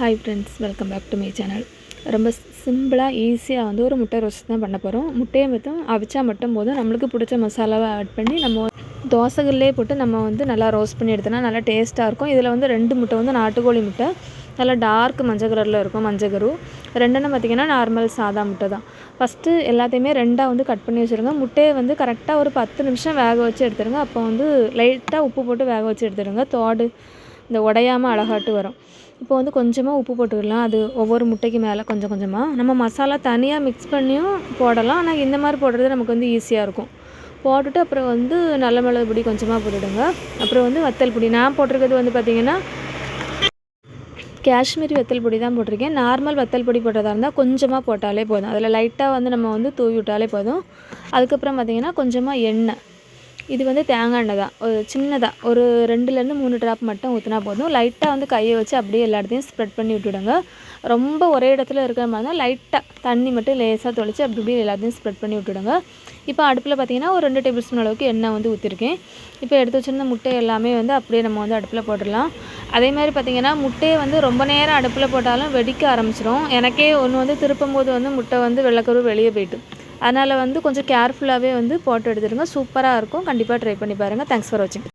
Hi friends welcome back to my channel ரொம்ப சிம்பிளாக ஈஸியாக வந்து ஒரு முட்டை ரோஸ்ட் தான் பண்ண போகிறோம் முட்டையை மட்டும் அவிச்சா மட்டும் போதும். நம்மளுக்கு பிடிச்ச மசாலாவை ஆட் பண்ணி நம்ம தோசைகள்லேயே போட்டு நம்ம வந்து நல்லா ரோஸ்ட் பண்ணி எடுத்தோன்னா நல்லா டேஸ்ட்டாக இருக்கும். இதில் வந்து ரெண்டு முட்டை வந்து நாட்டுக்கோழி முட்டை நல்லா டார்க் மஞ்சள் கலரில் இருக்கும் மஞ்சள் கரு ரெண்டுன்னு பார்த்திங்கன்னா நார்மல் சாதா முட்டை தான். ஃபஸ்ட்டு எல்லாத்தையுமே ரெண்டாக வந்து கட் பண்ணி வச்சுருங்க. முட்டையை வந்து கரெக்டாக ஒரு பத்து நிமிஷம் வேக வச்சு எடுத்துருங்க. அப்போ வந்து லைட்டாக உப்பு போட்டு வேக வச்சு எடுத்துருங்க. தோடு இந்த உடையாமல் அழகாட்டு வரும். இப்போ வந்து கொஞ்சமாக உப்பு போட்டுக்கலாம். அது ஒவ்வொரு முட்டைக்கு மேலே கொஞ்சம் கொஞ்சமாக நம்ம மசாலா தனியாக மிக்ஸ் பண்ணியும் போடலாம். ஆனால் இந்த மாதிரி போடுறது நமக்கு வந்து ஈஸியாக இருக்கும். போட்டுட்டு அப்புறம் வந்து நல்ல மிளகு பொடி கொஞ்சமாக போட்டுடுங்க. அப்புறம் வந்து வத்தல் பொடி. நான் போட்டிருக்கிறது வந்து பார்த்திங்கன்னா காஷ்மீரி வத்தல் பொடி தான் போட்டிருக்கேன். நார்மல் வத்தல் பொடி போட்டதாக இருந்தால் கொஞ்சமாக போட்டாலே போதும். அதில் லைட்டாக வந்து நம்ம வந்து தூவி விட்டாலே போதும். அதுக்கப்புறம் பார்த்திங்கன்னா கொஞ்சமாக எண்ணெய். இது வந்து தேங்காய் எண்ணெய் தான். ஒரு சின்னதாக ஒரு ரெண்டுலேருந்து மூணு ட்ராப் மட்டும் ஊற்றினா போதும். லைட்டாக வந்து கையை வச்சு அப்படியே எல்லா இடத்தையும் ஸ்ப்ரெட் பண்ணி விட்டுடுங்க. ரொம்ப ஒரே இடத்துல இருக்கிற மாதிரி தான் லைட்டாக தண்ணி மட்டும் லேசாக தொளிச்சு அப்படி இப்படி எல்லாத்தையும் ஸ்ப்ரெட் பண்ணி விட்டுடுங்க. இப்போ அடுப்பில் பார்த்தீங்கன்னா ஒரு ரெண்டு டேபிள் ஸ்பூன் அளவுக்கு எண்ணெய் வந்து ஊற்றிருக்கேன் இப்போ எடுத்து வச்சுருந்த முட்டை எல்லாமே வந்து அப்படியே நம்ம வந்து அடுப்பில் போட்டுடலாம். அதே மாதிரி பார்த்திங்கன்னா முட்டையை வந்து ரொம்ப நேரம் அடுப்பில் போட்டாலும் வெடிக்க ஆரம்பிச்சிடும் எனக்கே ஒன்று வந்து திருப்பும் போது வந்து முட்டை வந்து வெள்ளக்கரு வெளியே போயிட்டு. அதனால் வந்து கொஞ்சம் கேர்ஃபுல்லாகவே வந்து ஃபோட்டோ எடுத்துடுங்க. சூப்பராக இருக்கும். கண்டிப்பாக ட்ரை பண்ணி பாருங்கள் தேங்க்ஸ் ஃபார் வாட்சிங்